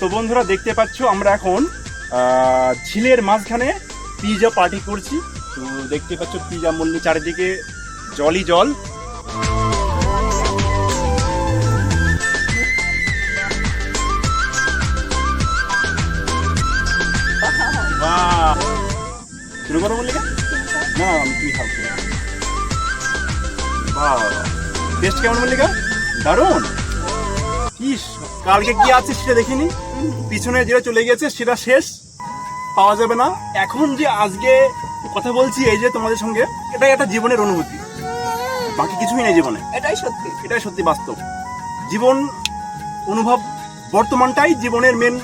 তো বন্ধুরা দেখতে পাচ্ছ, আমরা এখন ঝিলের মাঝখানে পিজা পার্টি করছি। তো দেখতে পাচ্ছ পিজা মল্লি চারিদিকে, জলই জল! শুরু করো না, আমি বাহ টেস্ট কেমন মল্লিকা দারুণ! ইস! কালকে কি আছে সেটা দেখিনি। পিছনে যেটা চলে গেছে সেটা শেষ। পাওয়া যাবে না। এখন যে আজকে কথা বলছি এই যে তোমাদের সঙ্গে এটাই একটা জীবনের অনুভূতি। বাকি কিছুই নেই জীবনে। এটাই সত্যি। এটাই সত্যি বাস্তব। জীবন অনুভব বর্তমানটাই জীবনের মেন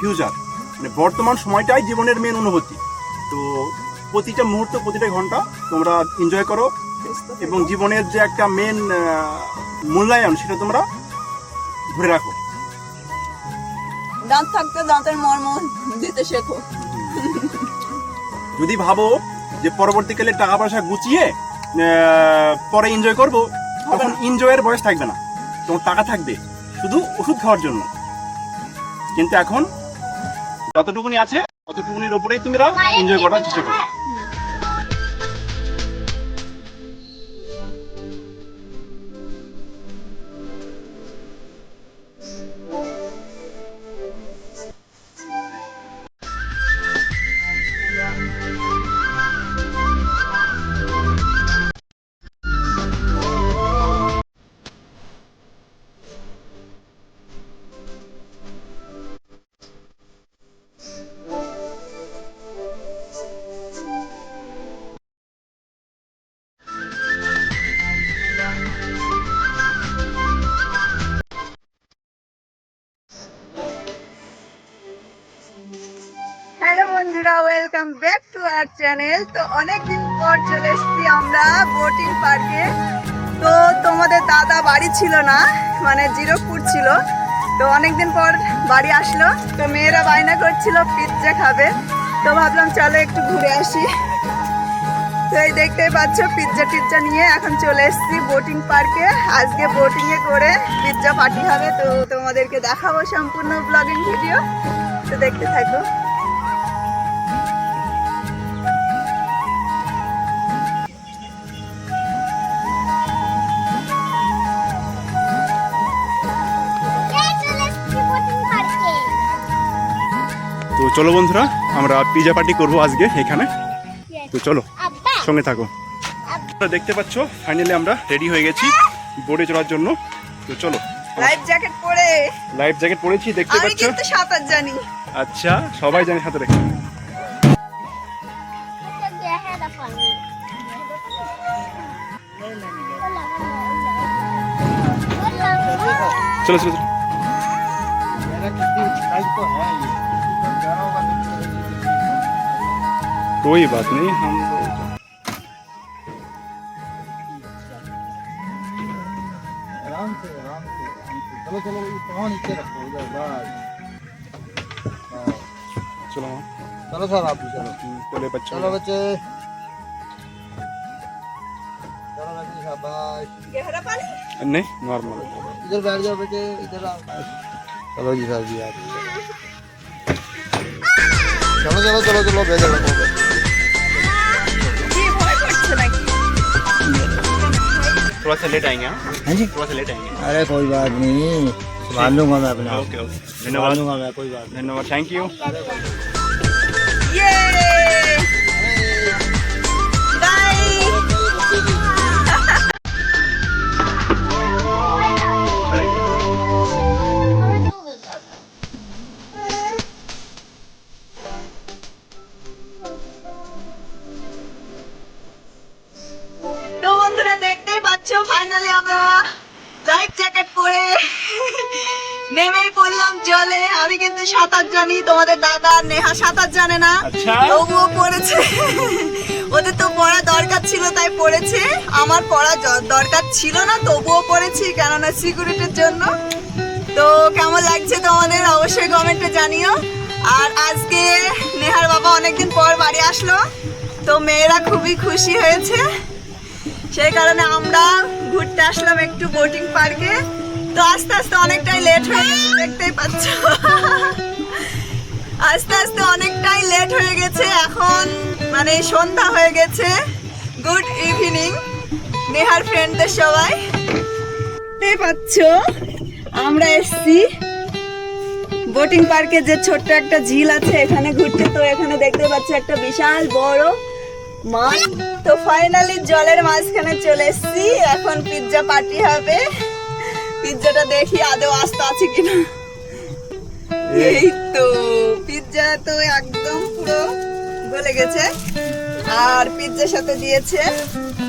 ফিউচার মানে বর্তমান সময়টাই জীবনের মেন অনুভূতি। তো প্রতিটা মুহূর্ত প্রতিটা ঘণ্টা তোমরা এনজয় করো। এবং জীবনের যে একটা মেন মূল্যায়ন সেটা তোমরা ধরে রাখো। দাঁত থাকতে দাঁতের মর্ম দিতে শেখো। যদি ভাবো যে পরবর্তীকালে টাকা পয়সা গুছিয়ে আহ, পরে এনজয় করব তখন এনজয়ের বয়স থাকবে না। তোমার টাকা থাকবে শুধু ওষুধ খাওয়ার জন্য। কিন্তু এখন যতটুকুনি আছে ততটুকুনির ওপরেই তোমরা এনজয় করার চেষ্টা করো। বন্ধুরা welcome back to our channel তো অনেকদিন পর চলে এসেছি আমরা বোটিং পার্কে তো তোমাদের দাদা বাড়ি ছিল না মানে জিরোপুর ছিল। তো অনেকদিন পর বাড়ি আসলো। তো মেয়েরা বায়না করছিল পিৎজা খাবে। তো ভাবলাম, চলো একটু ঘুরে আসি। তো এই দেখতেই পাচ্ছ পিৎজা টিজ্জা নিয়ে এখন চলে এসেছি বোটিং পার্কে আজকে বোটিং এ করে পিৎজা পার্টি হবে। তো তোমাদেরকে দেখাবো সম্পূর্ণ ব্লগিং ভিডিও তো দেখতে থাকো। চলো বন্ধুরা আমরা পিজা পার্টি করব আজকে এখানে। তো চলো সঙ্গে থাকো। তোমরা দেখতে পাচ্ছ ফাইনালি আমরা রেডি হয়ে গেছি বোর্ডে চড়ার জন্য। তো চলো লাইফ জ্যাকেট পরে। লাইফ জ্যাকেট পরেছি দেখতে আমি পাচ্ছ? কিন্তু সাঁতার জানি। আচ্ছা সবাই জানে সাথে রেখে চলো চলো চলো। कोई बात नहीं हम। चलो चलो पाँव नीचे रखो उधर बस। चलो चलो सर आप चलो। बच्चों चलो बच्चे। चलो बच्चे शाबाश गहरा पानी? नहीं नॉर्मल इधर बैठ जाओ बच्चे इधर आओ। चलो जी सर जी आप। चलो चलो चलो चलो भेजो थोड़ा सा लेट आएँगे हाँ? हाँ जी। थोड़ा सा लेट आएँगे। अरे कोई बात नहीं संभाल लूँगा मैं अपना। Okay okay. धन्यवाद। लूँगा मैं कोई बात धन्यवाद थैंक यू সাঁতার জানি তোমাদের দাদা নেহা সাঁতার জানে না। আচ্ছা। তবুও পড়েছে। ওদের তো পড়া দরকার ছিল তাই পড়েছে। আমার পড়া দরকার ছিল না তবুও পড়েছি কেননা সিকিউরিটির জন্য। তো কেমন লাগছে তোমাদের? অবশ্যই কমেন্টে জানিও। আর আজকে নেহার বাবা অনেকদিন পর বাড়ি আসলো তো মেয়েরা খুবই খুশি হয়েছে। সেই কারণে আমরা ঘুরতে আসলাম একটু বোটিং পার্কে তো আস্তে আস্তে অনেকটাই লেট হয়ে গেছে, দেখতেই পাচ্ছ। আস্তে আস্তে অনেকটাই লেট হয়ে গেছে, এখন মানে সন্ধ্যা হয়ে গেছে। গুড ইভিনিং নেহার ফ্রেন্ডদের সবাই। দেখতে পাচ্ছ, আমরা এসছি। বোটিং পার্কে যে ছোট্ট একটা ঝিল আছে এখানে ঘুরতে, তো এখানে দেখতে পাচ্ছ একটা বিশাল বড় মাছ তো ফাইনালি জলের মাঝখানে চলে এসছি, এখন পিৎজা পার্টি হবে। পিৎজাটা দেখি আদৌ আস্তে আছে কিনা। এই তো পিৎজা তো একদম পুরো গলে গেছে। আর পিৎজার সাথে দিয়েছে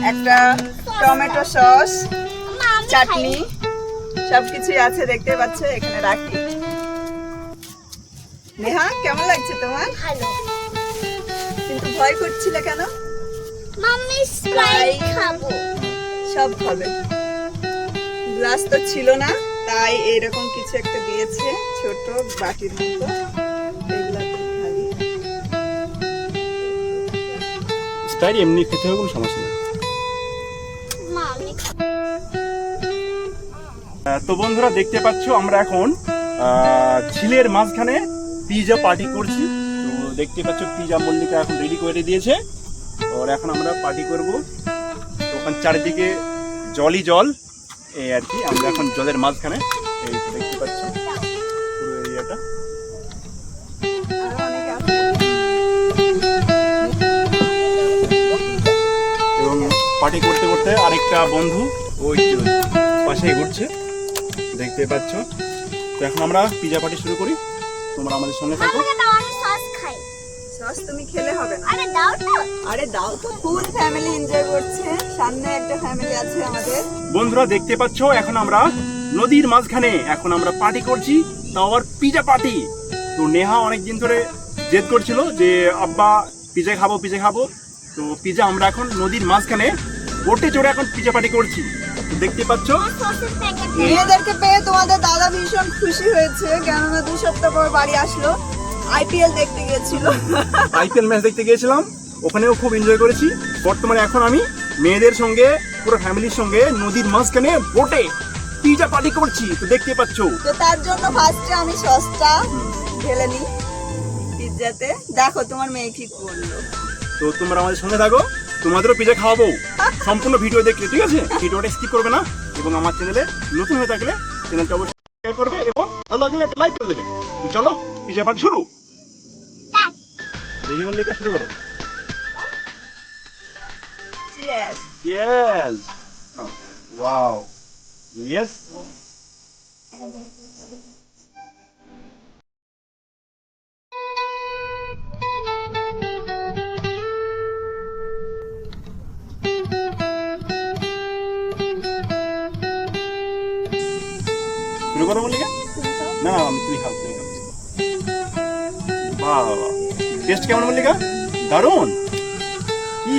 একটা টমেটো সস চাটনি। সবকিছুই আছে দেখতে পাচ্ছ এখানে রাখি। নেহা কেমন লাগছে তোমার? ভালো। কিন্তু ভয় করছিলে কেন? মাম্মি স্প্রাইট খাব। সব হবে গ্লাস তো ছিল না তাই এরকম কিছু একটা দিয়েছে ছোট বাটির মতো। স্প্রাইট এমনি খেতে হবে কোনো সমস্যা নেই। তো বন্ধুরা দেখতে পাচ্ছ আমরা এখন আহ, ঝিলের মাঝখানে পিজা পার্টি করছি। তো দেখতে পাচ্ছ পিজা মল্লিকা এখন রেডি করে দিয়েছে। আর এখন আমরা পার্টি করব। ওখানে চারিদিকে জলই জল। এই আর কি, আমরা এখন জলের মাঝখানে, এই দেখতে পাচ্ছ পুরো এরিয়াটা। এবং পার্টি করতে করতে আরেকটা বন্ধু ওই পাশেই ঘুরছে, দেখতে পাচ্ছ। তো এখন আমরা পিজা পার্টি শুরু করি, তোমরা আমাদের সঙ্গে থাকো। খেলে হবে না। আরে দাও তো। আরে দাও তো ফুল ফ্যামিলি এনজয় করছে। সামনে একটা ফ্যামিলি আছে আমাদের। বন্ধুরা দেখতে পাচ্ছ এখন আমরা নদীর মাঝখানে এখন আমরা পার্টি করছি তাও আবার পিজা পার্টি তো নেহা অনেকদিন ধরে জেদ করছিল যে আব্বা পিজা খাব পিজা খাব। তো পিজা আমরা এখন নদীর মাঝখানে বোটে চড়ে এখন পিজা পার্টি করছি। দেখতে পাচ্ছ মেয়েদেরকে পেয়ে তোমাদের দাদা ভীষণ খুশি হয়েছে। কেননা দু সপ্তাহ পর বাড়ি আসলো। আইপিএল দেখতে গেছিল আইপিএল ম্যাচ দেখতে গিয়েছিলাম ওখানেও খুব এনজয় করেছি। বর্তমানে এখন আমি মেয়েদের সঙ্গে পুরো ফ্যামিলির সঙ্গে নদীর মাঝখানে বোটে পিজা পার্টি করছি তো দেখতে পাচ্ছ। তো তার জন্য ফার্স্টে আমি সসটা ঢেলে নিই পিৎজাতে। দেখো তোমার মেয়ে কি করল। তো তোমরা আমাদের সঙ্গে থাকো তোমাদেরও পিজা খাওয়াবো। সম্পূর্ণ ভিডিও দেখলে ঠিক আছে? ভিডিওটা স্কিপ করবে না এবং আমার চ্যানেলে নতুন হয়ে থাকলে চ্যানেলটা অবশ্যই সাবস্ক্রাইব করবে এবং ভালো লাগলে একটা লাইক করে দেবে। চলো। পিজা পার্টি শুরু দেখি মল্লিকা শুরু করো Yes. Yes. Wow. Yes. শুরু করো মল্লিকা না না আমি তুমি খাও টেস্ট কেমন মল্লিকা? দারুণ। কি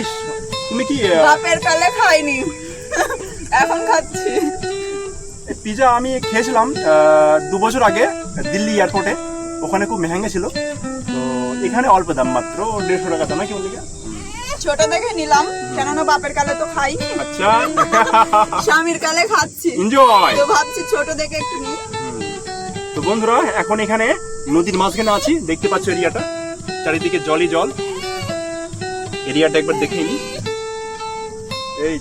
তুমি কি বাপের কালে খাইনি। এখন খাচ্ছি। পিজা আমি খেয়েছিলাম দু বছর আগে দিল্লি এয়ারপোর্টে। ওখানে খুব মেহাঙ্গা ছিল। তো এখানে অল্প দাম মাত্র দেড়শো টাকা দাম নাকি বললি ছোট দেখে নিলাম। কেননা বাপের কালে তো খাই। আচ্ছা। স্বামীর কালে খাচ্ছি। এনজয় তো ভাবছি ছোট দেখে একটু নিই। তো বন্ধুরা এখন এখানে নদীর মাঝখানে আছি। দেখতে পাচ্ছ এরিয়াটা। চারিদিকে জলই জল। এরিয়াটা একবার দেখে নি এই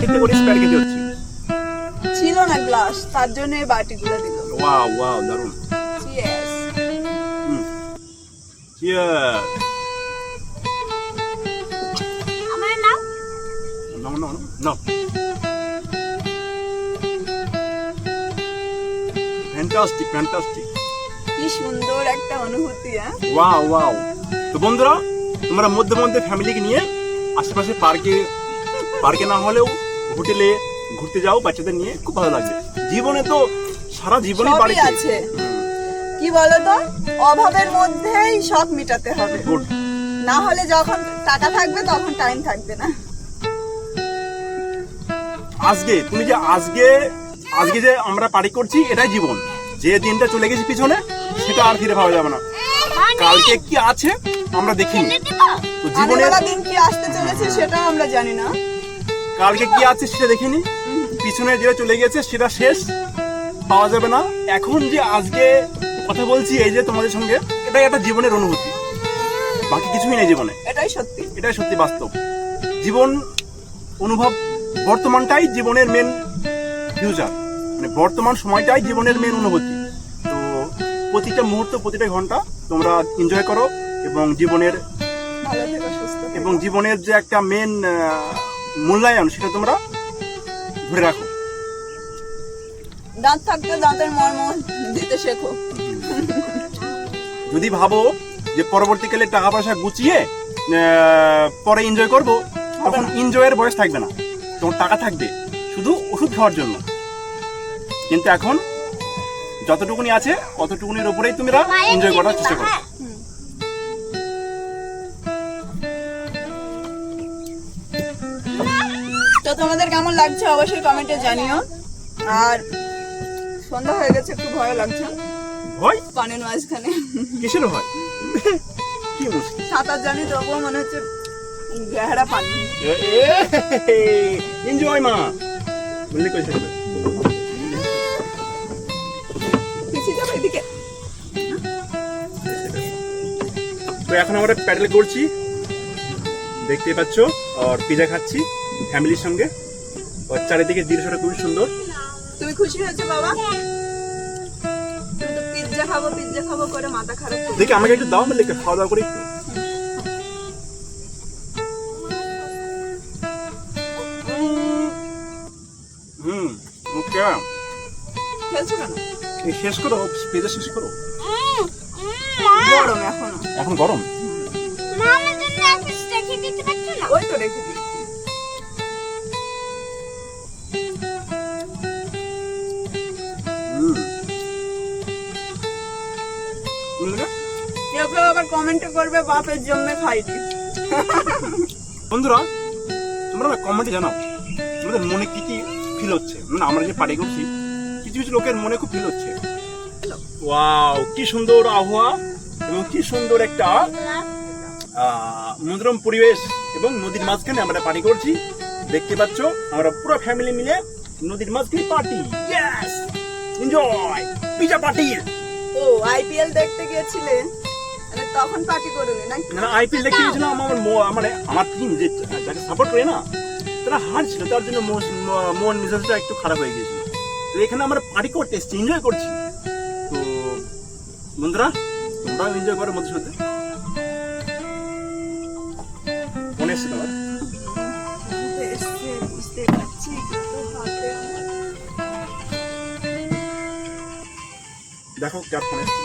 পার্টিতে করে স্প্রাইট খেতে হচ্ছে। ছিল না গ্লাস তার জন্য এই বাটিগুলো দিল। ওয়াও ওয়াও দারুণ। Cheers. চিয়ার আমার নাম? নাও নাও নাও। ফ্যান্টাস্টিক ফ্যান্টাস্টিক কি সুন্দর একটা অনুভূতি হ্যাঁ? ওয়াও ওয়াও তো বন্ধুরা তোমরা মধ্যে মধ্যে ফ্যামিলিকে নিয়ে আশেপাশে পার্কে পার্কে না হলেও হোটেলে ঘুরতে যাও বাচ্চাদের নিয়ে খুব ভালো লাগবে। জীবনে তো সারা জীবনই বাড়িতে আছে। কি বলতো? অভাবের মধ্যেই সব মিটাতে হবে। না হলে যখন টাকা থাকবে তখন টাইম থাকবে না। আজকে তুমি যে আজকে আজকে যে আমরা পার্টি করছি এটাই জীবন। যে দিনটা চলে গেছে পিছনে সেটা আর ফিরে পাওয়া যাবে না। কালকে কি আছে আমরা দেখিনি। তো? জীবনে দিন কি আসতে চলেছে সেটাও আমরা জানি না। কালকে কি আছে সেটা দেখিনি। পিছনে যেটা চলে গেছে সেটা শেষ। পাওয়া যাবে না। এখন যে আজকে কথা বলছি এই যে তোমাদের সঙ্গে এটাই একটা জীবনের অনুভূতি। বাকি কিছুই নেই জীবনে। এটাই সত্যি। এটাই সত্যি বাস্তব। জীবন অনুভব বর্তমানটাই জীবনের মেন ফিউচার মানে বর্তমান সময়টাই জীবনের মেন অনুভূতি। তো প্রতিটা মুহূর্ত প্রতিটা ঘণ্টা তোমরা এনজয় করো এবং জীবনের। এবং জীবনের যে একটা মেন মূল্যায়ন সেটা তোমরা ধরে রাখো। দাঁত থাকতে দাঁতের মর্ম দিতে শেখো। যদি ভাবো যে পরবর্তীকালে টাকা পয়সা গুছিয়ে আহ, পরে এনজয় করব তখন এনজয়ের বয়স থাকবে না। তোমার টাকা থাকবে শুধু ওষুধ খাওয়ার জন্য। কিন্তু এখন যতটুকুনি আছে অতটুকুনির উপরেই তোমরা এনজয় করার চেষ্টা করো। তো তোমাদের কেমন লাগছে অবশ্যই কমেন্টে জানিও। আর সন্ধ্যা হয়ে গেছে একটু ভয় লাগছে। ভয়? পানের মাঝখানে। কিসের ভয়? কি মুশকিল সাঁতার জানি তবুও মনে হচ্ছে গেহারা পানি। এনজয় মা। বললি কই এদিকে। তো এখন আমরা প্যাডেল করছি। দেখতে পাচ্ছ আর পিজা খাচ্ছি। ফ্যামিলির সঙ্গে। চারিদিকে দৃশ্যটা খুবই সুন্দর। তুমি খুশি হয়েছো বাবা? পিৎজা খাব পিৎজা খাব করে মাথা খারাপ দেখি আমাকে একটু দাও বলে খাওয়া দাওয়া করে একটু। হুম ওকে খেলছো কেন? শেষ করো পিজা শেষ করো। গরম এখনও। এখন গরম? মামার জন্য একটা স্টেকি পারছ না ওই তো রেখে দিচ্ছি আবার কমেন্ট করবে বাপের খাইনি। বন্ধুরা তোমরা কমেন্টে জানাও তোমাদের মনে কি কি ফিল হচ্ছে? মানে আমরা যে পার্টি করছি কিছু কিছু লোকের মনে খুব ফিল হচ্ছে। ওয়াও কি সুন্দর আবহাওয়া এবং কি সুন্দর একটা মনোরম পরিবেশ এবং নদীর মাঝখানে আমরা পার্টি করছি। দেখতে পাচ্ছ আমরা পুরো ফ্যামিলি মিলে নদীর মাঝখানে party yes enjoy pizza party ও আইপিএল দেখতে গিয়েছিলে মানে তখন পার্টি করলে নাকি না আইপিএল দেখতে গেছিলাম আমার মানে আমার টিম যে যাকে সাপোর্ট করে না তারা হারছিল তার জন্য মন মেজাজটা একটু খারাপ হয়ে গিয়েছিল। তো এখানে আমরা পার্টি করতে এসেছি এনজয় করছি। তো বন্ধুরা তোমরাও এনজয় করো মধ্যে সাথে। মনে এসছে তোমার দেখো কার ফোন এসছে।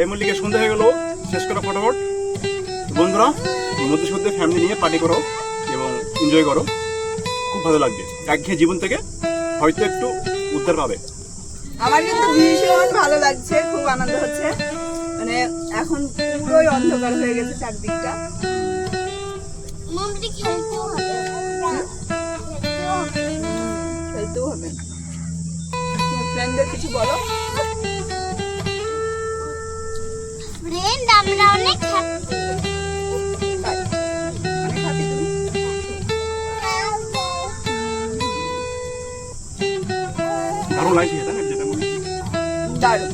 এই মল্লিকে সন্ধ্যা হয়ে গেল। শেষ করো ফটাফট। বন্ধুরা মধ্যে সধ্যে ফ্যামিলি নিয়ে পার্টি করো এবং এনজয় করো। খুব ভালো লাগবে। একঘেয়ে জীবন থেকে হয়তো একটু উদ্ধার পাবে। আমার কিন্তু ভীষণ ভালো লাগছে খুব আনন্দ হচ্ছে। মানে এখন পুরোই অন্ধকার হয়ে গেছে চারদিকটা। হবে খেলতেও হবে। ফ্রেন্ডদের কিছু বলো। আমরা অনেক হ্যাপি অনেক happy তুমি। দারুণ লাগছে এটা যেটা বলছি। দারুণ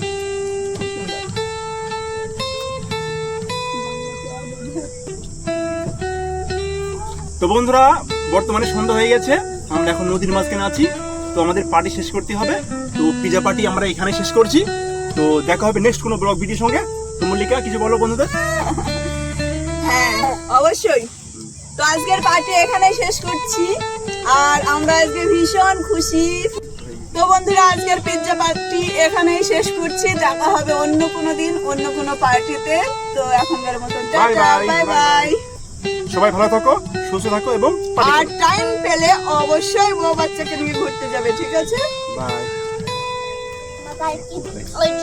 তো বন্ধুরা বর্তমানে সন্ধ্যা হয়ে গেছে আমরা এখন নদীর মাঝখানে আছি তো আমাদের পার্টি শেষ করতে হবে তো পিজা পার্টি আমরা এখানে শেষ করছি তো দেখা হবে নেক্সট কোনো ব্লগ ভিডিওর সঙ্গে তো মল্লিকা কিছু বলো বন্ধুদের? হ্যাঁ অবশ্যই। তো আজকের পার্টি এখানে শেষ করছি। আর আমরা আজকে ভীষণ খুশি। তো বন্ধুরা আজকের পিৎজা পার্টি এখানেই শেষ করছি। দেখা হবে অন্য কোনো দিন অন্য কোনো পার্টিতে তো এখনকার মতো Bye bye, বাই বাই সবাই ভালো থাকো সুস্থ থাকো এবং পার্টি আর টাইম পেলে অবশ্যই বউ বাচ্চাকে নিয়ে ঘুরতে যাবে ঠিক আছে? বাই বাবা কি ওই